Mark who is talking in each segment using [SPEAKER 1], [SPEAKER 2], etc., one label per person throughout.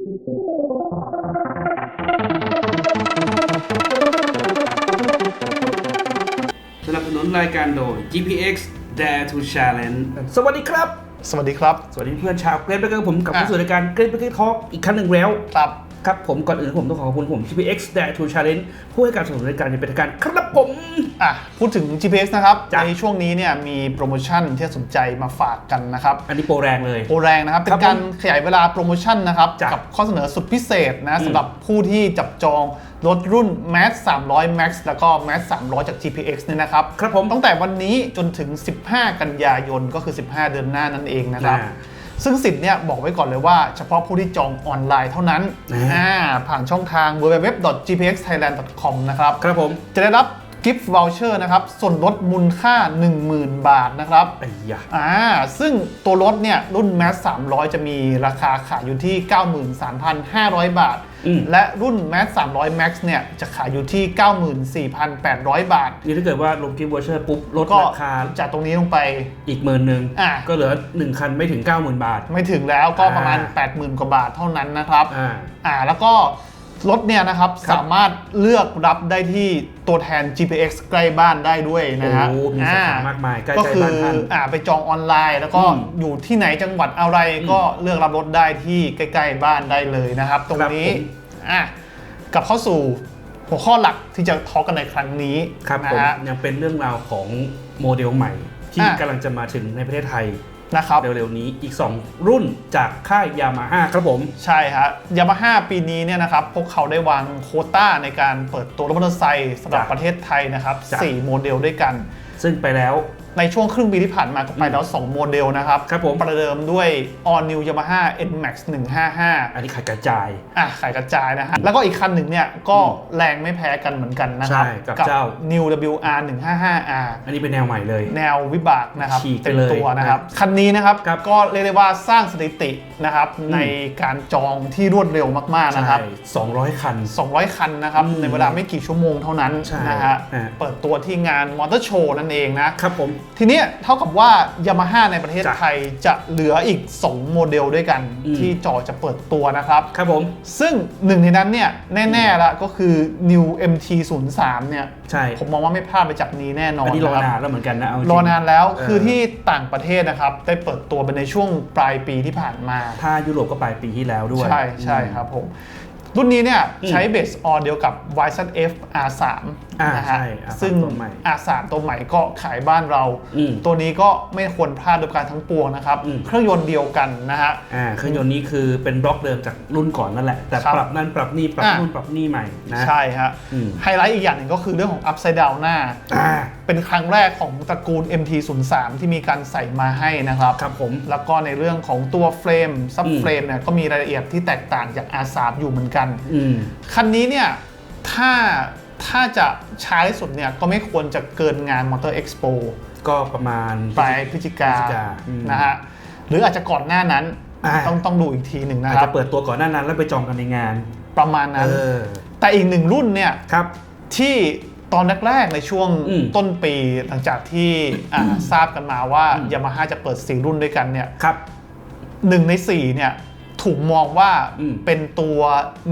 [SPEAKER 1] สนับสนุนรายการโดย GPX Dare to Challenge สวัสดีครับ
[SPEAKER 2] สวัสดีครับ
[SPEAKER 1] สวัสดีเพื่อนชาวเกรดเบเกอร์ผมกลับ
[SPEAKER 2] อะ
[SPEAKER 1] เข้าสู่รายการเกรดเบเกอร์ทอล์กอีกครั้งหนึ่งแล้ว
[SPEAKER 2] ครับ
[SPEAKER 1] ครับผมก่อนอื่นผมต้องขอขอบคุณผม GPX Dare to Challenge ผู้ให้การสนับสนุนรายการอย่างเป็นทางการครับผม
[SPEAKER 2] อะพูดถึง GPS นะครับ
[SPEAKER 1] จ้ะ
[SPEAKER 2] ในช่วงนี้เนี่ยมีโปรโมชั่นที่น่าสนใจมาฝากกันนะครับ
[SPEAKER 1] อันนี้โปรแรงเลย
[SPEAKER 2] โปรแรงนะครับ เป็
[SPEAKER 1] ครั
[SPEAKER 2] น
[SPEAKER 1] บ
[SPEAKER 2] การ
[SPEAKER 1] ผม
[SPEAKER 2] ขยายเวลาโปรโมชั่นนะครับ
[SPEAKER 1] จ้ะ
[SPEAKER 2] กับข้อเสนอสุดพิเศษนะ
[SPEAKER 1] อืม
[SPEAKER 2] สำหรับผู้ที่จับจองรถรุ่น Max 300 Max แล้วก็ Max 300 จาก GPX เนี่ยนะครับ
[SPEAKER 1] ครับผม
[SPEAKER 2] ตั้งแต่วันนี้จนถึง 15 กันยายนก็คือ 15 เดือนหน้านั่นเองนะครับ
[SPEAKER 1] อ่า
[SPEAKER 2] ซึ่งสิทธิ์เนี่ยบอกไว้ก่อนเลยว่าเฉพาะผู้ที่จองออนไลน์เท่านั้น
[SPEAKER 1] อ่า
[SPEAKER 2] อ่าผ่านช่องทาง www.gpxthailand.com นะครับ
[SPEAKER 1] ครับผม
[SPEAKER 2] จะได้รับ กิฟต์วอลเชอร์นะครับ ส่วนลดมูลค่า 10,000 บาทนะครับ
[SPEAKER 1] ไอ้ยะ
[SPEAKER 2] อ่าซึ่งตัวรถเนี่ย รุ่น Max 300 จะมีราคาขายอยู่ที่ 93,500 บาท
[SPEAKER 1] อืม
[SPEAKER 2] และรุ่น Max 300 Max เนี่ย จะขายอยู่ที่ 94,800 บาท
[SPEAKER 1] นี่ถ้าเกิดว่าลงกิฟต์วอเชอร์ปุ๊บลด
[SPEAKER 2] ก็
[SPEAKER 1] ราคา
[SPEAKER 2] จากตรงนี้ลงไป
[SPEAKER 1] อีกหมื่นหนึ่ง
[SPEAKER 2] อะ
[SPEAKER 1] ก็เหลือ 1 คันไม่ถึง 90,000 บาท
[SPEAKER 2] ไม่ถึงแล้วก็ประมาณ
[SPEAKER 1] อ่า
[SPEAKER 2] 80,000 กว่าบาทเท่านั้นนะครับ
[SPEAKER 1] อ่า
[SPEAKER 2] อ่าแล้วก็ รถเนี่ยนะครับ
[SPEAKER 1] ครับ
[SPEAKER 2] สามารถเลือกรับได้ที่ตัวแทน GPX ใกล้บ้านได้ด้วยนะฮะ
[SPEAKER 1] โอ้มีสาขา
[SPEAKER 2] อ่
[SPEAKER 1] มากมายใกล้
[SPEAKER 2] ก็
[SPEAKER 1] ๆ
[SPEAKER 2] คือ
[SPEAKER 1] บ้านท่าน
[SPEAKER 2] อ่าไปจองออนไลน์ แล้วก็
[SPEAKER 1] อืม
[SPEAKER 2] อยู่ที่ไหนจังหวัดอะไรก็เลือกรับรถได้ที่ใกล้ๆบ้านได้เลยนะครับ ตรงนี้
[SPEAKER 1] ครับผม
[SPEAKER 2] อะกลับเข้าสู่หัวข้อหลักที่จะทอล์กกันในครั้งนี้
[SPEAKER 1] ครับ
[SPEAKER 2] นะ
[SPEAKER 1] ผม
[SPEAKER 2] ฮะ
[SPEAKER 1] ยังเป็นเรื่องราวของโมเดลใหม่ ที่
[SPEAKER 2] อะ
[SPEAKER 1] กำลังจะมาถึงในประเทศไทย
[SPEAKER 2] นะครับ
[SPEAKER 1] เร็วๆนี้อีก 2 รุ่นจากค่ายยามาฮ่าครับผม
[SPEAKER 2] ใช่ฮะยามาฮ่าปีนี้เนี่ยนะครับพวกเขาได้วางโควต้าในการเปิดตัวรถมอเตอร์ไซค์สำหรับ
[SPEAKER 1] จ้ะ
[SPEAKER 2] ประเทศไทยนะครับ
[SPEAKER 1] จ้ะ
[SPEAKER 2] สี่โมเดลด้วยกัน
[SPEAKER 1] ซึ่งไปแล้ว
[SPEAKER 2] ในช่วงครึ่งปีที่ผ่านมาก็ไปแล้ว 2 โมเดลนะครับ
[SPEAKER 1] ครับผม
[SPEAKER 2] ประเดิมด้วย All New Yamaha NMAX 155
[SPEAKER 1] อันนี้ขายกระจาย
[SPEAKER 2] อะขายกระจายนะฮะ แล้วก็อีกคันหนึ่งเนี่ยก็แรงไม่แพ้กันเหมือนกันนะครับ
[SPEAKER 1] ใช่กับเจ้า
[SPEAKER 2] New WR 155R
[SPEAKER 1] อันนี้เป็นแนวใหม่เลย
[SPEAKER 2] แนววิบากนะครับ
[SPEAKER 1] ฉีกไป
[SPEAKER 2] เต็ม
[SPEAKER 1] เลย
[SPEAKER 2] ตัวนะครับ
[SPEAKER 1] นะ
[SPEAKER 2] คันนี้นะครับ
[SPEAKER 1] ครับ
[SPEAKER 2] ก็เรียกได้ว่าสร้างสถิตินะครับในการจองที่รวดเร็วมากๆนะครับ
[SPEAKER 1] ใช่200 คัน
[SPEAKER 2] 200 คันนะครับ
[SPEAKER 1] อืม
[SPEAKER 2] ในเวลาไม่กี่ชั่วโมงเท่านั้น
[SPEAKER 1] ใช่
[SPEAKER 2] นะฮะ
[SPEAKER 1] ฮะ
[SPEAKER 2] เปิดตัวที่งานมอเตอร์โชว์นั่นเองนะ
[SPEAKER 1] ครับผม
[SPEAKER 2] ทีเนี้ยเท่ากับว่ายามาฮ่าในประเทศ
[SPEAKER 1] จ้ะ
[SPEAKER 2] ไทยจะเหลืออีก 2 โมเดลด้วยกัน
[SPEAKER 1] อืม
[SPEAKER 2] ที่จอจะเปิดตัวนะครับ
[SPEAKER 1] ครับผม
[SPEAKER 2] ซึ่งหนึ่งในนั้นเนี่ยแน่ๆละก็คือ New MT 0 3เนี่ย
[SPEAKER 1] ใช่
[SPEAKER 2] ผมมองว่าไม่พลาดไปจากนี้แน่นอน
[SPEAKER 1] อันนี้รอ
[SPEAKER 2] นะค
[SPEAKER 1] นา
[SPEAKER 2] บ
[SPEAKER 1] นแล้วเหมือนกันนะเจง
[SPEAKER 2] รอนานแล้ว
[SPEAKER 1] เออ
[SPEAKER 2] คือที่ต่างประเทศนะครับ ได้เปิดตัวไปในช่วงปลายปีที่ผ่านมา
[SPEAKER 1] ถ้ายุโรปก็ปลายปีที่แล้วด้วย
[SPEAKER 2] ใช่ใช่ครับผม รุ่นนี้เนี่ย
[SPEAKER 1] อืม
[SPEAKER 2] ใช้เบสออเดียวกับ YZF R3
[SPEAKER 1] อ่า
[SPEAKER 2] นะฮะ
[SPEAKER 1] ใช่ R3
[SPEAKER 2] ซึ่ง
[SPEAKER 1] ตัวใหม่
[SPEAKER 2] R3 ตัวใหม่ก็ขายบ้านเรา
[SPEAKER 1] อืม
[SPEAKER 2] ตัวนี้ก็ไม่ควรพลาดโดยการทั้งปวงนะครับ
[SPEAKER 1] อืม
[SPEAKER 2] เครื่องยนต์เดียวกันนะฮะ
[SPEAKER 1] อ่าเครื่องยนต์นี้คือเป็นบล็อกเดิมจากรุ่นก่อนนั่นแหละ แต่
[SPEAKER 2] ครับ
[SPEAKER 1] ปรับนั่นปรับนี่ปรับ
[SPEAKER 2] อะ
[SPEAKER 1] นู่นปรับนี่ใหม่นะ
[SPEAKER 2] ใช่ฮะ
[SPEAKER 1] อืม
[SPEAKER 2] ไฮไลท์อีกอย่างหนึ่งก็คือเรื่องของ Upside Down หน้า
[SPEAKER 1] อ่า
[SPEAKER 2] เป็นครั้งแรกของตระกูล MT03 ที่มีการใส่มาให้นะครับ
[SPEAKER 1] ครับผม
[SPEAKER 2] แล้วก็ในเรื่องของตัวเฟรมซับ
[SPEAKER 1] อืม
[SPEAKER 2] เฟรมเนี่ยก็มีรายละเอียดที่แตกต่างจาก R3 อยู่เหมือนกัน
[SPEAKER 1] อืม
[SPEAKER 2] คันนี้เนี่ยถ้าถ้าจะช้าที่สุดเนี่ยก็ไม่ควรจะเกินงาน Motor Expo
[SPEAKER 1] ก็ประมาณ
[SPEAKER 2] ปลายพฤศจิกา
[SPEAKER 1] พฤศจิกาอืม
[SPEAKER 2] นะฮะหรืออาจจะก่อนหน้านั้น
[SPEAKER 1] อ่า
[SPEAKER 2] ต้องต้องดูอีกทีหนึ่งนะ
[SPEAKER 1] อาจ
[SPEAKER 2] ครั
[SPEAKER 1] จะ
[SPEAKER 2] บ
[SPEAKER 1] เปิดตัวก่อนหน้านั้นแล้วไปจองกันในงาน
[SPEAKER 2] ประมาณนั้น
[SPEAKER 1] เออ
[SPEAKER 2] แต่อีกหนึ่งรุ่นเนี่ย
[SPEAKER 1] ครับ
[SPEAKER 2] ที่ ตอนแรกๆในช่วง
[SPEAKER 1] อืม
[SPEAKER 2] ต้นปีหลังจากที่อ่าทราบกันมาว่า
[SPEAKER 1] อืม
[SPEAKER 2] ยามาฮ่าจะเปิดสีรุ่นด้วยกันเนี่ย
[SPEAKER 1] ครับ
[SPEAKER 2] หนึ่งในสี่เนี่ยถูกมองว่า
[SPEAKER 1] อืม
[SPEAKER 2] เป็นตัว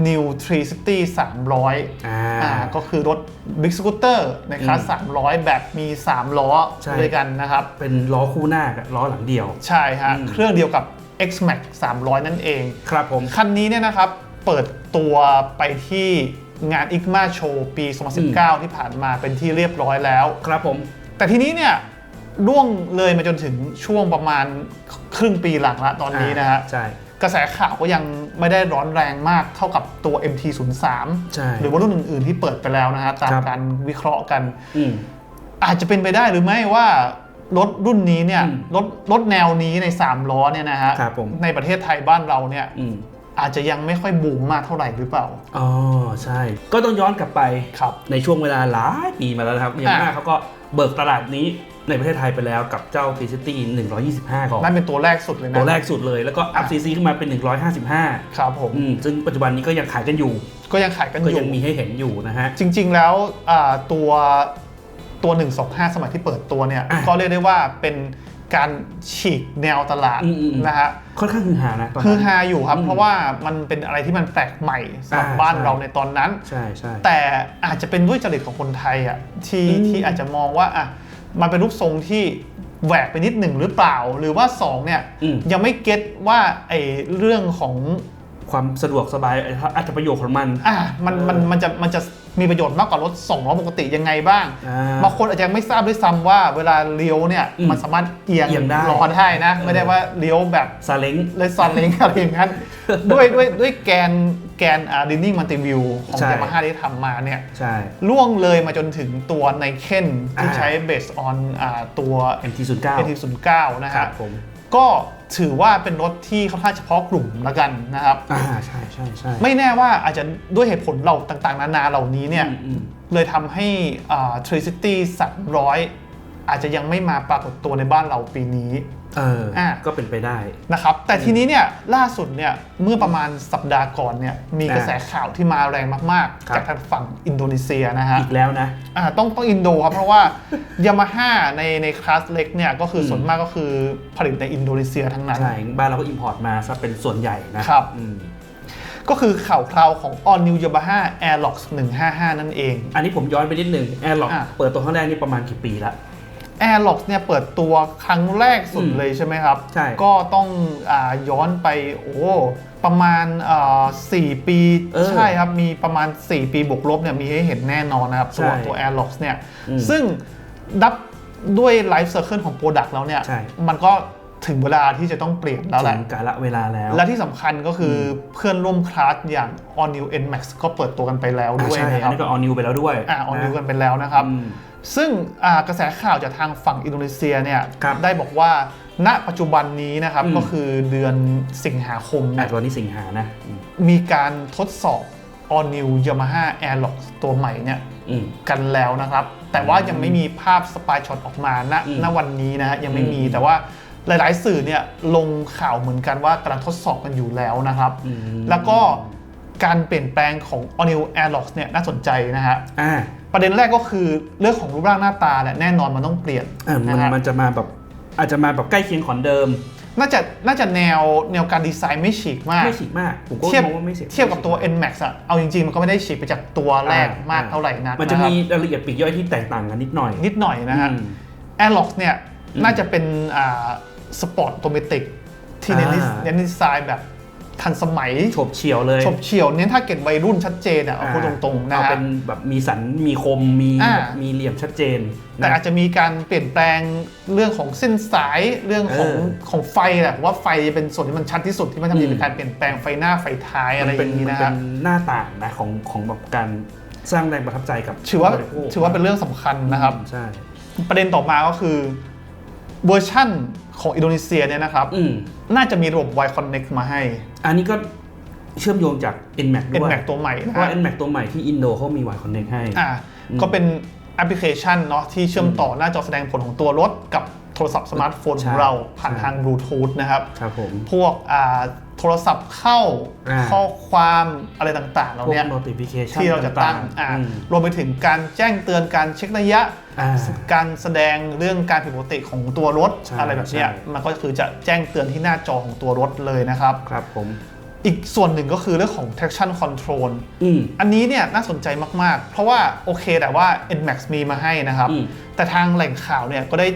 [SPEAKER 2] New 360 300
[SPEAKER 1] อ่า
[SPEAKER 2] อ่าก็คือรถ Big Scooter ในคลาส300 แบบมี 3 ล้อ
[SPEAKER 1] ใช่
[SPEAKER 2] ด้วยกันนะครับ
[SPEAKER 1] เป็นล้อคู่หน้ากับล้อหลังเดียว
[SPEAKER 2] ใช่ฮะ
[SPEAKER 1] อืม
[SPEAKER 2] เครื่องเดียวกับ X-Max 300 นั่นเอง
[SPEAKER 1] ครับผม
[SPEAKER 2] คันนี้เนี่ยนะครับ เปิดตัวไปที่ งาน IGMA Show ปี 2019 ที่ผ่านมาเป็นที่เรียบร้อยแล้ว
[SPEAKER 1] ครับผม
[SPEAKER 2] แต่ทีนี้เนี่ยล่วงเลยมาจนถึงช่วงประมาณครึ่งปีหลังละตอนนี้นะฮะ
[SPEAKER 1] ใช่
[SPEAKER 2] กระแสข่าวก็ยังไม่ได้ร้อนแรงมากเท่ากับตัว MT03
[SPEAKER 1] ใช่
[SPEAKER 2] หรือว่ารุ่นอื่น ๆ ที่เปิดไปแล้วนะฮะตาม
[SPEAKER 1] ครับ
[SPEAKER 2] การวิเคราะห์กัน
[SPEAKER 1] อืม
[SPEAKER 2] อาจจะเป็นไปได้หรือไม่ว่ารถรุ่นนี้เนี่ย
[SPEAKER 1] อืม
[SPEAKER 2] รถรถแนวนี้ใน 3 ล้อเนี่ยนะฮะ
[SPEAKER 1] ครับผม
[SPEAKER 2] ในประเทศไทยบ้านเราเนี่ย
[SPEAKER 1] อืม
[SPEAKER 2] อาจจะยังไม่ค่อยบูมมากเท่าไหร่หรือเปล่า
[SPEAKER 1] อ๋อใช่ ก็ต้องย้อนกลับไป
[SPEAKER 2] ครับ
[SPEAKER 1] ในช่วงเวลาหลายปีมาแล้วนะครับยามาฮ่า
[SPEAKER 2] อะ
[SPEAKER 1] เขาก็เบิกตลาดนี้ในประเทศไทยไปแล้วกับเจ้า t ีซิตี้125 ก่อน
[SPEAKER 2] นั่นเป็นตัวแรกสุดเลยนะ
[SPEAKER 1] ตัวแรกสุดเลยแล้วก็อัพ
[SPEAKER 2] อะ
[SPEAKER 1] ซีซีขึ้นมาเป็น 155
[SPEAKER 2] ครับผม
[SPEAKER 1] อืมซึ่งปัจจุบันนี้ก็ยังขายกันอยู่
[SPEAKER 2] ก็ยังขายกันอ
[SPEAKER 1] ก็
[SPEAKER 2] ยู่
[SPEAKER 1] ยังมีให้เห็นอยู่นะฮะ
[SPEAKER 2] จริง ๆ แล้วอ่าตัวตัว 125 สมัยที่เปิดตัวเนี่ย
[SPEAKER 1] อะ
[SPEAKER 2] ก็เรียกได้ว่าเป็น การฉีกแนวตลาด
[SPEAKER 1] อืมอืมอืม
[SPEAKER 2] นะฮะ
[SPEAKER 1] ค่อนข้างฮือฮานะตอน
[SPEAKER 2] คือ
[SPEAKER 1] นั้น
[SPEAKER 2] ฮาอยู่ครับ
[SPEAKER 1] อืม
[SPEAKER 2] เพราะว่ามันเป็นอะไรที่มันแปลกใหม่สำหรับ
[SPEAKER 1] อ่า
[SPEAKER 2] บ้าน
[SPEAKER 1] ใช่
[SPEAKER 2] เราในตอนนั้น
[SPEAKER 1] ใช่ใช่
[SPEAKER 2] แต่อาจจะเป็นด้วยจริตของคนไทยอะที่
[SPEAKER 1] อืม
[SPEAKER 2] ที่อาจจะมองว่าอะมันเป็นรูปทรงที่แหวกไปนิดหนึ่งหรือเปล่า หรือว่าสองเนี่ย
[SPEAKER 1] อืม
[SPEAKER 2] ยังไม่เก็ตว่าไอ้เรื่องของ
[SPEAKER 1] ความสะดวกสบายอาจจะประโยชน์ของมัน
[SPEAKER 2] อะมันมันมันจะมันจะมีประโยชน์มากกว่ารถสองล้อปกติยังไงบ้าง
[SPEAKER 1] อ่า
[SPEAKER 2] บางคนอาจจะไม่ทราบด้วยซ้ำว่าเวลาเลี้ยวเนี่ย
[SPEAKER 1] อืม
[SPEAKER 2] มันสามารถเอียง
[SPEAKER 1] เอียงได้
[SPEAKER 2] ล้อได้นะ
[SPEAKER 1] เออ
[SPEAKER 2] ไม่ได้ว่าเลี้ยวแบบ
[SPEAKER 1] ซาเล้ง
[SPEAKER 2] เลยซอนเล้งอะไรอย่างนั้นด้วยด้วยด้วยแกนแกนอ่าดินนิ่งมัลติวิวของ
[SPEAKER 1] ใช่
[SPEAKER 2] ยามาฮ่าที่ทำมาเนี่ย
[SPEAKER 1] ใช่
[SPEAKER 2] ล่วงเลยมาจนถึงตัวไนเคนที่
[SPEAKER 1] อ่า
[SPEAKER 2] ใช้ based on อ่าตัว
[SPEAKER 1] MT09
[SPEAKER 2] NT09 นะ
[SPEAKER 1] ครั
[SPEAKER 2] ฮะ
[SPEAKER 1] บผม
[SPEAKER 2] ก็ ถือว่าเป็นรถที่ค่อนข้างเฉพาะกลุ่มละกันนะครับ
[SPEAKER 1] อ่าใช่ใช่ใช่
[SPEAKER 2] ไม่แน่ว่าอาจจะด้วยเหตุผลเหล่าต่างๆ นานาเหล่านี้เนี่ย
[SPEAKER 1] อืมอืม
[SPEAKER 2] เลยทำให้อ่า Tricity 300อาจจะยังไม่มาปรากฏตัวในบ้านเราปีนี้
[SPEAKER 1] เออ
[SPEAKER 2] อะ
[SPEAKER 1] ก็เป็นไปได้
[SPEAKER 2] นะครับ แต่ทีนี้เนี่ยล่าสุดเนี่ยเมื่อประมาณสัปดาห์ก่อนเนี่ยมีกระแสข่าวที่มาแรงมาก
[SPEAKER 1] ครับ
[SPEAKER 2] ๆจากทางฝั่งอินโดนีเซียนะฮะ
[SPEAKER 1] อีกแล้วนะ
[SPEAKER 2] อ่าต้องต้องอินโดครับ เพราะว่ายามาฮ่าในในคลาสเล็กเนี่ยก็คืออ
[SPEAKER 1] ม
[SPEAKER 2] ส่วนมากก็คือผลิตในอินโดนีเซียทั้งนั้น
[SPEAKER 1] ใช่ บ้านเราก็อิมพอร์ตมาซะเป็นส่วนใหญ่นะครับ อืม
[SPEAKER 2] ก็คือข่าวคราวของ All New Yamaha Airlox 155 นั่นเอง
[SPEAKER 1] อันนี้ผมย้อนไปนิดหนึ่งแอร์ล็อก
[SPEAKER 2] อะ
[SPEAKER 1] เปิดตัวครั้งแรกนี่ประมาณกี่ปีละ
[SPEAKER 2] Airlox เนี่ยเปิดตัวครั้งแรกสุด
[SPEAKER 1] อืม
[SPEAKER 2] เลยใช่ไหมครับ
[SPEAKER 1] ใช่
[SPEAKER 2] ก็ต้องอาย้อนไปโอ้ประมาณอ่า4ปี
[SPEAKER 1] เออ
[SPEAKER 2] ใช่ครับ มีประมาณ 4 ปีบวกลบเนี่ยมีให้เห็นแน่นอนนะครับ ตัว
[SPEAKER 1] ใช่
[SPEAKER 2] ตัว Airlox เนี่ย
[SPEAKER 1] อืม
[SPEAKER 2] ซึ่งดับด้วยไลฟ์เซอร์เคิลของโปรดักต์แล้วเนี่ย
[SPEAKER 1] ใช่
[SPEAKER 2] มันก็ถึงเวลาที่จะต้องเปลี่ยนแล้วแห
[SPEAKER 1] ถึ
[SPEAKER 2] ละ
[SPEAKER 1] งกาละเวลาแล้ว
[SPEAKER 2] และที่สำคัญก็คืออเพื่อนร่วมคลาสอย่าง All New Nmax ก็เปิดตัวกันไปแล้ว
[SPEAKER 1] อะ
[SPEAKER 2] ด้วย
[SPEAKER 1] ใช่
[SPEAKER 2] นะค
[SPEAKER 1] อัน
[SPEAKER 2] รับ
[SPEAKER 1] นี้ก็ออนิวไปแล้วด้วย
[SPEAKER 2] อ่า All New ะกันไปแล้วนะครับ
[SPEAKER 1] อืม
[SPEAKER 2] ซึ่งอ่ากระแสข่าวจากทางฝั่งอินโดนีเซียเนี่ย
[SPEAKER 1] ครับ
[SPEAKER 2] ได้บอกว่าณปัจจุบันนี้นะครับ
[SPEAKER 1] อืม
[SPEAKER 2] ก็คือเดือนสิงหาคม
[SPEAKER 1] อะ
[SPEAKER 2] เนี่ย
[SPEAKER 1] ตัวนี้สิงหานะอืม
[SPEAKER 2] มีการทดสอบ All New Yamaha Airlox ตัวใหม่เนี่ย
[SPEAKER 1] อืม
[SPEAKER 2] กันแล้วนะครับ แต่ว่ายังไม่มีภาพสปายช็อตออกมาณ
[SPEAKER 1] อืม
[SPEAKER 2] ณวันนี้นะฮะยังไม่มี
[SPEAKER 1] อืม
[SPEAKER 2] แต่ว่าหลาย ๆ สื่อเนี่ยลงข่าวเหมือนกันว่ากำลังทดสอบกันอยู่แล้วนะครับ
[SPEAKER 1] อืม
[SPEAKER 2] แล้วก็การเปลี่ยนแปลงของ All New Airlox เนี่ยน่าสนใจนะฮะ
[SPEAKER 1] อ่า
[SPEAKER 2] ประเด็นแรกก็คือเรื่องของรูปร่างหน้าตาเนี่ยแน่นอนมันต้องเปลี่ยน
[SPEAKER 1] อ่ามัน
[SPEAKER 2] นะฮะ
[SPEAKER 1] มันจะมาแบบอาจจะมาแบบใกล้เคียงของเดิม
[SPEAKER 2] น่าจะน่าจะแนวแนวการดีไซน์ไม่ฉีกมาก
[SPEAKER 1] ไม่ฉีกมาก ผมก็
[SPEAKER 2] เทียบ
[SPEAKER 1] มองว่าไม่ฉีก
[SPEAKER 2] เทียบกับตัว Nmax อะเอาจริงๆ มันก็ไม่ได้ฉีกไปจากตัวแรก
[SPEAKER 1] อ่
[SPEAKER 2] มากเท่าไหร่นัก
[SPEAKER 1] มันจะ
[SPEAKER 2] นะครับ
[SPEAKER 1] มีรายละเอียดปลีกย่อยที่แตกต่างกันนิดหน่อย
[SPEAKER 2] นิดหน่อยนะฮะ
[SPEAKER 1] อืม
[SPEAKER 2] Airlox เนี่ย
[SPEAKER 1] อืม
[SPEAKER 2] น่าจะเป็นอ่าสปอร์ตโตเมติกที่เน้น
[SPEAKER 1] อ่า
[SPEAKER 2] เน้นดีไซน์แบบ ทันสมัย
[SPEAKER 1] โฉบเฉี่ยวเลย
[SPEAKER 2] ฉบเฉี่ยวเน้นถ้าเก็ตวัยรุ่นชัดเจนอะเอาพูดตรงๆนะ
[SPEAKER 1] เอา
[SPEAKER 2] ฮะ
[SPEAKER 1] เป็นแบบมีสันมีคมมี
[SPEAKER 2] อ่า
[SPEAKER 1] แบบมีเหลี่ยมชัดเจน
[SPEAKER 2] แต่อาจจะมีการเปลี่ยนแปลงเรื่องของเส้นสายเรื่องของ
[SPEAKER 1] เออ
[SPEAKER 2] ของไฟแหละผมว่าไฟจะเป็นส่วนที่มันชัดที่สุดที่มันทำให้
[SPEAKER 1] อืม
[SPEAKER 2] มีการเปลี่ยนแปลงไฟหน้าไฟท้ายอะไรอ
[SPEAKER 1] เป็น
[SPEAKER 2] ย่างนี้
[SPEAKER 1] มัน
[SPEAKER 2] นะ
[SPEAKER 1] เป็
[SPEAKER 2] ฮะ
[SPEAKER 1] นหน้าต่างนะของของแบบการสร้างแรงประทับใจกับ
[SPEAKER 2] ถือว่า
[SPEAKER 1] ผู้บริโภค
[SPEAKER 2] ถือว่าเป็นเรื่องสำคัญนะครับ
[SPEAKER 1] ใช่
[SPEAKER 2] ประเด็นต่อมาก็คือเวอร์ชั่น ของอินโดนีเซียเนี่ยนะครับ
[SPEAKER 1] อืม
[SPEAKER 2] น่าจะมีระบบ Y Connect มาให้
[SPEAKER 1] อันนี้ก็เชื่อมโยงจาก Nmax ด้วย
[SPEAKER 2] Nmax ตัวใหม่
[SPEAKER 1] เพ
[SPEAKER 2] นะ
[SPEAKER 1] ราะว่า
[SPEAKER 2] ฮะ
[SPEAKER 1] Nmax ตัวใหม่ที่อินโดเขามี Y Connect ให้
[SPEAKER 2] อ่า
[SPEAKER 1] อืม
[SPEAKER 2] ก็เป็นแอปพลิเคชันเนาะที่เชื่อมต่อหน้าจอแสดงผลของตัวรถกับโทรศัพท์สมาร์ทโฟนของ
[SPEAKER 1] ใช่
[SPEAKER 2] เราผ่าน
[SPEAKER 1] ใช่
[SPEAKER 2] ทางบลูทูธนะครับ
[SPEAKER 1] ครับผม
[SPEAKER 2] พวกอ่า โทรศัพท์เข้า
[SPEAKER 1] อ่า
[SPEAKER 2] ข้อความอะไรต่างๆเรา
[SPEAKER 1] พวก
[SPEAKER 2] เนี่ย
[SPEAKER 1] notification
[SPEAKER 2] ที่เราจะตั้ง
[SPEAKER 1] ๆ
[SPEAKER 2] อ่า
[SPEAKER 1] อืม
[SPEAKER 2] รวมไปถึงการแจ้งเตือนการเช็คระยะ
[SPEAKER 1] อ่า
[SPEAKER 2] การแสดงเรื่องการผิดปกติของตัวรถ
[SPEAKER 1] ใช่
[SPEAKER 2] อะไรแบบเนี้ย
[SPEAKER 1] ใช่
[SPEAKER 2] มันก็คือจะแจ้งเตือนที่หน้าจอของตัวรถเลยนะครับ
[SPEAKER 1] ครับผม
[SPEAKER 2] อีกส่วนหนึ่งก็คือเรื่องของ traction control
[SPEAKER 1] อืม
[SPEAKER 2] อันนี้เนี่ยน่าสนใจมาก ๆ เพราะว่าโอเคแต่ว่า Nmax มีมาให้นะครับ
[SPEAKER 1] อืม
[SPEAKER 2] แต่ทางแหล่งข่าวเนี่ยก็ได้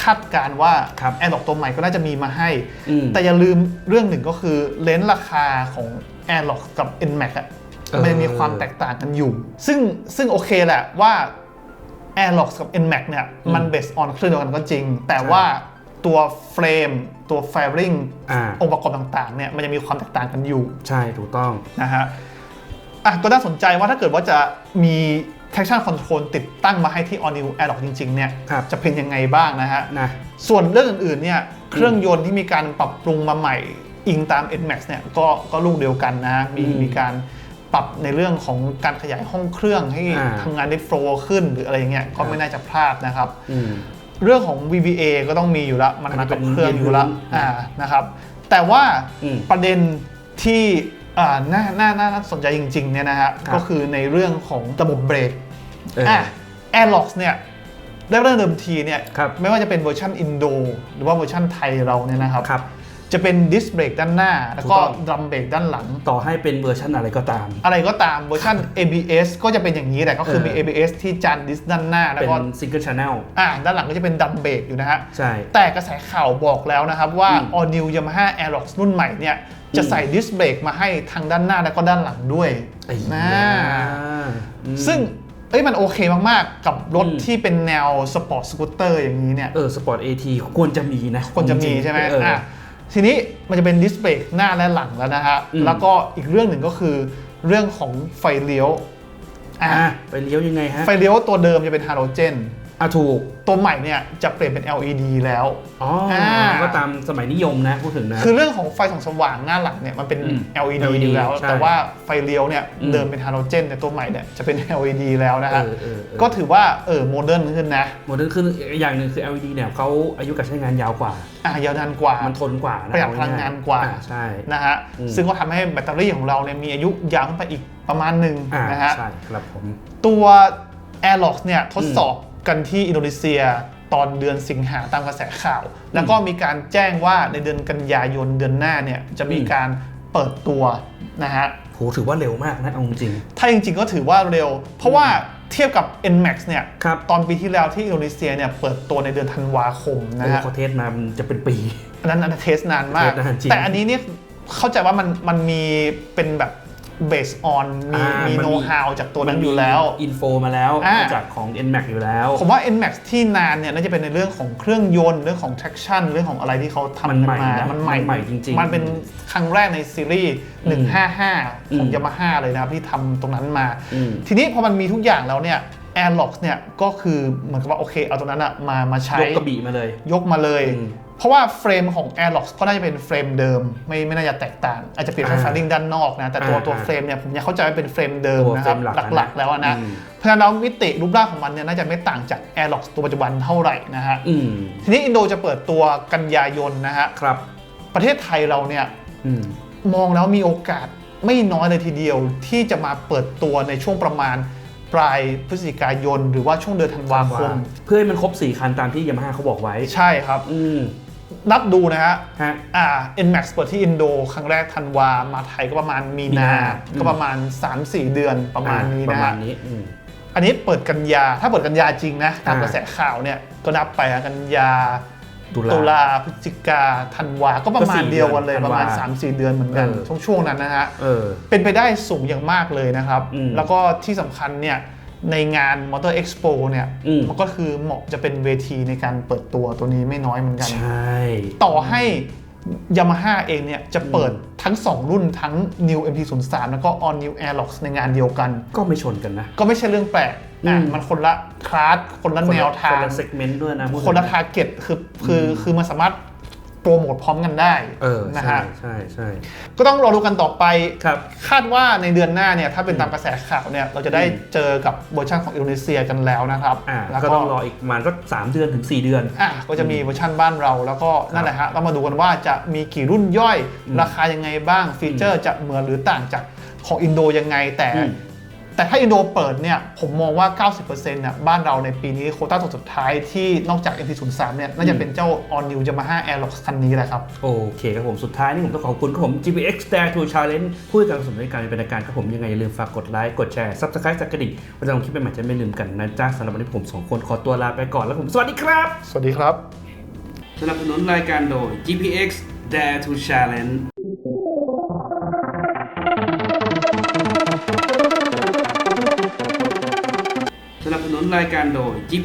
[SPEAKER 2] คาดการณ์ว่า
[SPEAKER 1] ครับ
[SPEAKER 2] Airlock ตัวใหม่ก็น่าจะมีมาให้
[SPEAKER 1] อืม
[SPEAKER 2] แต่อย่าลืมเรื่องหนึ่งก็คือเลนส์ราคาของ Airlock กับ Nmax อะ
[SPEAKER 1] เออ
[SPEAKER 2] มันมีความแตกต่างกันอยู่ ซึ่งซึ่งโอเคแหละว่า Airlock กับ Nmax เนี่ยมัน based on เครื่องเดียวกันก็จริง แต่ว่าตัวเฟรมตัว fairing
[SPEAKER 1] อ่า
[SPEAKER 2] องค์ประกอบต่างๆเนี่ยมันยังมีความแตกต่างกันอยู่
[SPEAKER 1] ใช่ถูกต้อง
[SPEAKER 2] นะฮะ อะก็น่าสนใจว่าถ้าเกิดว่าจะมี traction control ติดตั้งมาให้ที่ all new Airlock จริงๆเนี่ย
[SPEAKER 1] ครับ
[SPEAKER 2] จะเป็นยังไงบ้างนะฮะ
[SPEAKER 1] นะ
[SPEAKER 2] ส่วนเรื่องอื่นๆเนี่ยเครื่องยนต์ที่มีการปรับปรุงมาใหม่ อิงตาม NMAX เนี่ยก็ก็ลูกเดียวกันนะมี
[SPEAKER 1] อืม
[SPEAKER 2] มีการปรับในเรื่องของการขยายห้องเครื่องให้
[SPEAKER 1] อ่า
[SPEAKER 2] ทำงานได้โฟล์ขึ้นหรืออะไรอย่างเงี้ยก็ไม่น่าจะพลาดนะครับ
[SPEAKER 1] อืม
[SPEAKER 2] เรื่องของ VVA ก็ต้องมีอยู่แล้วมัน
[SPEAKER 1] อัน
[SPEAKER 2] มา
[SPEAKER 1] นี้
[SPEAKER 2] กับ
[SPEAKER 1] เป็น
[SPEAKER 2] เครื่องอยู่แล้ว
[SPEAKER 1] เรียนรู้
[SPEAKER 2] อ่านะครับ แต่ว่า
[SPEAKER 1] อืม
[SPEAKER 2] ประเด็นที่อ่า น่าน่าน่าน่าสนใจจริงๆเนี่ยนะฮะ
[SPEAKER 1] ครับ
[SPEAKER 2] ก็คือในเรื่องของระบบเบรก
[SPEAKER 1] เอออ
[SPEAKER 2] อะ Airlox เนี่ยเริ่มเดิมทีเนี่ย
[SPEAKER 1] ครับ
[SPEAKER 2] ไม่ว่าจะเป็นเวอร์ชันอินโดหรือว่าเวอร์ชันไทยเราเนี่ยนะครับ
[SPEAKER 1] ครับ
[SPEAKER 2] จะเป็นดิสเบรกด้านหน้า แล้วก็
[SPEAKER 1] ถูกต้อง
[SPEAKER 2] ดรัมเบรกด้านหลัง
[SPEAKER 1] ต่อให้เป็นเวอร์ชันอะไรก็ตาม
[SPEAKER 2] อะไรก็ตามเวอร์ชัน ABS ก็จะเป็นอย่างนี้แหละก็คือมี
[SPEAKER 1] เออ
[SPEAKER 2] ABS ที่จานดิสด้านหน้าแล้ว
[SPEAKER 1] เป็น
[SPEAKER 2] ก็
[SPEAKER 1] ซิงเกิลช n แนล
[SPEAKER 2] อ่าด้านหลังก็จะเป็นดัมเบรกอยู่นะฮะ
[SPEAKER 1] ใช่
[SPEAKER 2] แต่กระแสข่าวบอกแล้วนะครับว่า
[SPEAKER 1] อืม
[SPEAKER 2] All New Yamaha Aerox รุ่นใหม่เนี่ยจะ
[SPEAKER 1] อืม
[SPEAKER 2] ใส่ดิสเบรกมาให้ทางด้านหน้าแล้วก็ด้านหลังด้วย
[SPEAKER 1] ไอ้
[SPEAKER 2] นะ
[SPEAKER 1] ยาอืม
[SPEAKER 2] ซึ่งเอ้ยมันโอเคมาก ๆ กับรถ
[SPEAKER 1] อืม
[SPEAKER 2] ที่เป็นแนวสปอร์ตสกูตเตอร์อย่างนี้เนี่ย
[SPEAKER 1] เออสปอร์ตเอทีควรจะมีนะ
[SPEAKER 2] ควรจะมีใช่ไหม
[SPEAKER 1] เอออ
[SPEAKER 2] อะ ทีนี้มันจะเป็นดิสเบรกหน้าและหลังแล้วนะฮะ
[SPEAKER 1] อืม
[SPEAKER 2] แล้วก็อีกเรื่องหนึ่งก็คือเรื่องของไฟเลี้ยวอะ
[SPEAKER 1] อะไปเลี้ยวยังไงฮะ
[SPEAKER 2] ไฟเลี้ยวตัวเดิมจะเป็นฮาโลเจน
[SPEAKER 1] อะถูก
[SPEAKER 2] ตัวใหม่เนี่ยจะเปลี่ยนเป็น LED แล้ว
[SPEAKER 1] อ๋ออาก็ตามสมัยนิยมนะพูดถึงนะ
[SPEAKER 2] คือเรื่องของไฟส่องสว่างหน้าหลังเนี่ยมันเป็น
[SPEAKER 1] อืม
[SPEAKER 2] LED,
[SPEAKER 1] LED
[SPEAKER 2] อยู่แล้ว
[SPEAKER 1] ใช่
[SPEAKER 2] แต่ว่าไฟเลี้ยวเนี่ย
[SPEAKER 1] อืม
[SPEAKER 2] เดิมเป็นฮาโลเจนแต่ตัวใหม่เนี่ยจะเป็น LED แล้วนะ
[SPEAKER 1] เอ
[SPEAKER 2] ฮะ
[SPEAKER 1] อเออเออ
[SPEAKER 2] ก็ถือว่าเออโมเดิร์นขึ้นนะ
[SPEAKER 1] โมเดิร์นขึ้นอีกอย่างหนึ่งคือ LED เนี่ยเขาอายุการใช้งานยาวกว่า
[SPEAKER 2] อะยาวนานกว่า
[SPEAKER 1] มันทนกว่านะ
[SPEAKER 2] ประหยัด
[SPEAKER 1] เอ
[SPEAKER 2] พลังงานกว่า
[SPEAKER 1] อ่ใช่
[SPEAKER 2] นะฮะ
[SPEAKER 1] อืม
[SPEAKER 2] ซึ่งก็ทำให้แบตเตอรี่ของเราเนี่ยมีอายุยาวขึ้นไปอีกประมาณหนึ่ง
[SPEAKER 1] อ่า
[SPEAKER 2] นะฮะ
[SPEAKER 1] ใช่ครับผม
[SPEAKER 2] ตัว Airlox เนี่ยทดสอบ กันที่อินโดนีเซียตอนเดือนสิงหาตามกระแสข่าว แล้วก็มีการแจ้งว่าในเดือนกันยายนเดือนหน้าเนี่ยจะมี
[SPEAKER 1] อืม
[SPEAKER 2] การเปิดตัวนะฮะ
[SPEAKER 1] โหถือว่าเร็วมากนะเอาจริง
[SPEAKER 2] ถ้าจริงๆก็ถือว่าเร็ว เพราะว่าเทียบกับ NMAX เนี่ย
[SPEAKER 1] ครับ
[SPEAKER 2] ตอนปีที่แล้วที่อินโดนีเซียเนี่ยเปิดตัวในเดือนธันวาคม
[SPEAKER 1] ๆ
[SPEAKER 2] นะ
[SPEAKER 1] โอ้
[SPEAKER 2] ฮะ
[SPEAKER 1] เขาเทสมามันจะเป็นปี
[SPEAKER 2] อันนั้นอันนั้นเทสนานมาก
[SPEAKER 1] เทสนานจริง
[SPEAKER 2] แต่อันนี้เนี่ยเข้าใจว่ามันมันมีเป็นแบบ based on มี
[SPEAKER 1] อ่ามี
[SPEAKER 2] มี
[SPEAKER 1] มันมี
[SPEAKER 2] know how จากตัวนั้นอยู่แล้ว
[SPEAKER 1] อินโฟมาแล้ว
[SPEAKER 2] อ่า
[SPEAKER 1] จากของ NMAX อยู่แล้ว
[SPEAKER 2] ผมว่า NMAX ที่นานเนี่ยน่าจะเป็นในเรื่องของเครื่องยนต์เรื่องของ traction เรื่องของอะไรที่เขาทำ
[SPEAKER 1] มัน
[SPEAKER 2] กัน
[SPEAKER 1] ใหม่
[SPEAKER 2] มา
[SPEAKER 1] นะ
[SPEAKER 2] มันใหม่
[SPEAKER 1] มันใหม่จริงๆ
[SPEAKER 2] มันเป็นครั้งแรกในซีรีส์
[SPEAKER 1] อืม
[SPEAKER 2] 155 ของ
[SPEAKER 1] อืม
[SPEAKER 2] Yamaha เลยนะครับที่ทำตรงนั้นมา
[SPEAKER 1] อืม
[SPEAKER 2] ทีนี้พอมันมีทุกอย่างแล้วเนี่ย Airlox เนี่ยก็คือเหมือนกับว่าโอเคเอาตรงนั้นอะมามาใช้
[SPEAKER 1] ยกกระบี่มาเลย
[SPEAKER 2] ยกมาเลย
[SPEAKER 1] อืม
[SPEAKER 2] เพราะว่าเฟรมของ Airlox ก็น่าจะเป็นเฟรมเดิม ไม่ไม่น่าจะแตกต่าง อาจจะเปลี่ยนแค่
[SPEAKER 1] อ่า
[SPEAKER 2] ฟันดิ้งด้านนอกนะ แต่ตัว
[SPEAKER 1] อ่า
[SPEAKER 2] ตัวเฟรมเนี่ยผมยังเข้าใจว่าเป็นเฟรมเดิม
[SPEAKER 1] ตัว
[SPEAKER 2] นะครับ
[SPEAKER 1] เฟรมหลัก
[SPEAKER 2] หลัก
[SPEAKER 1] นะ
[SPEAKER 2] ๆแล้วอะนะ
[SPEAKER 1] อืม
[SPEAKER 2] เพราะฉะนั้นแล้วมิติรูปร่างของมันเนี่ยน่าจะไม่ต่างจาก Airlox ตัวปัจจุบันเท่าไหร่นะฮะ
[SPEAKER 1] อืม
[SPEAKER 2] ทีนี้อินโดจะเปิดตัวกันยายนนะฮะ
[SPEAKER 1] ครับ
[SPEAKER 2] ประเทศไทยเราเนี่ย
[SPEAKER 1] อืม
[SPEAKER 2] มองแล้วมีโอกาสไม่น้อยเลยทีเดียวที่จะมาเปิดตัวในช่วงประมาณปลายพฤศจิกายน หรือว่าช่วงเดือนธันวาคม
[SPEAKER 1] เพื่อให้มันครบ 4 คันตามที่ยามาฮ่าเขาบอกไว้
[SPEAKER 2] ใช่ครับ
[SPEAKER 1] อืม
[SPEAKER 2] นับดูนะฮะ
[SPEAKER 1] ฮะ
[SPEAKER 2] อ่า NMAX เปิดที่อินโด ครั้งแรกธันวา มาไทยก็ประมาณมีนา
[SPEAKER 1] มีนา
[SPEAKER 2] ก็ประมาณ 3-4 เดือนประมาณนี้
[SPEAKER 1] ประ
[SPEAKER 2] นะ
[SPEAKER 1] มา
[SPEAKER 2] ฮะ
[SPEAKER 1] ณนี้อืม
[SPEAKER 2] อันนี้เปิดกันยา ถ้าเปิดกันยาจริงนะ ตาม
[SPEAKER 1] อ่าก
[SPEAKER 2] ระแสข่าวเนี่ย ก็นับไปอะกันยา
[SPEAKER 1] ตุลา
[SPEAKER 2] ตุลาพฤศจิกาธันวา ก็ประมาณ
[SPEAKER 1] ก็สี่
[SPEAKER 2] เดียวกันเลย
[SPEAKER 1] เดือน
[SPEAKER 2] ประมาณ
[SPEAKER 1] ธันวา
[SPEAKER 2] 3-4 เดือนเหมือนกัน
[SPEAKER 1] เออ
[SPEAKER 2] ช่วงช่วงนั้นนะฮะ
[SPEAKER 1] เออ
[SPEAKER 2] เป็นไปได้สูงอย่างมากเลยนะครับ
[SPEAKER 1] อืม
[SPEAKER 2] แล้วก็ที่สำคัญเนี่ย ในงาน Motor Expo เนี่ย
[SPEAKER 1] อืม
[SPEAKER 2] มันก็คือเหมาะจะเป็นเวทีในการเปิดตัวตัวนี้ไม่น้อยเหมือนกัน
[SPEAKER 1] ใช่
[SPEAKER 2] ต่อให้ Yamaha เองเนี่ยจะเปิดทั้ง 2 รุ่นทั้ง New MT03 แล้วก็ All New Airlox ในงานเดียวกัน
[SPEAKER 1] ก็ไม่ชนกันนะ
[SPEAKER 2] ก็ไม่ใช่เรื่องแปลกอะ
[SPEAKER 1] อืม
[SPEAKER 2] มันคนละคลาสคนละแนวทา
[SPEAKER 1] ค
[SPEAKER 2] ง
[SPEAKER 1] นละเซกเมนต์ด้วยนะพูดถึง
[SPEAKER 2] คนละทาร์เก็ตคือคือคือมันสามารถ โปรโมทพร้อมกันได้
[SPEAKER 1] เออ
[SPEAKER 2] นะ
[SPEAKER 1] ใช่
[SPEAKER 2] ฮะ
[SPEAKER 1] ใช่ใช่
[SPEAKER 2] ก็ต้องรอดูกันต่อไป
[SPEAKER 1] ครับ
[SPEAKER 2] คาดว่าในเดือนหน้าเนี่ยถ้าเป็นตามกระแสข่าวเนี่ยเราจะได้
[SPEAKER 1] อืม
[SPEAKER 2] เจอกับเวอร์ชันของอินโดนีเซียกันแล้วนะครับ
[SPEAKER 1] อ่า
[SPEAKER 2] แล้ว
[SPEAKER 1] ก็
[SPEAKER 2] ก็
[SPEAKER 1] ต้องรออีกประมาณก็สามเดือนถึง4เดือน
[SPEAKER 2] อะก็จะมีเวอร์ชันบ้านเราแล้วก็นั่นแหละฮะต้องมาดูกันว่าจะมีกี่รุ่นย่อย
[SPEAKER 1] อืม
[SPEAKER 2] ราคายังไงบ้างฟีเจอร์จะเหมือนหรือต่างจากของอินโดยังไงแต่
[SPEAKER 1] อืม
[SPEAKER 2] แต่ถ้าอินโดเปิดเนี่ยผมมองว่า 90%เนี่ยบ้านเราในปีนี้โควต้าตัวสุดท้ายที่นอกจาก MT03 เนี่ยน่าจะเป็นเจ้า All New Yamaha Airlox คันนี้แหละครับ
[SPEAKER 1] โอเคครับผมสุดท้ายนี่ผมต้องขอบคุณครับผม GPX Dare to Challenge ผู้ให้การสนับสนุนในการเป็นรายการครับผมยังไงอย่าลืมฝากกดไลค์ กดแชร์ Subscribe สักกระดิ่งเวลาลงคลิปใหม่ๆจะไม่ลืมกันนะจ๊ะสำหรับวันนี้ผมสองคนขอตัวลาไปก่อนแล้วผมสวัสดีครับ
[SPEAKER 2] สวัสดีครับ
[SPEAKER 1] สนับสนุนรายการโดย GPX Dare to Challenge รายการโดย g p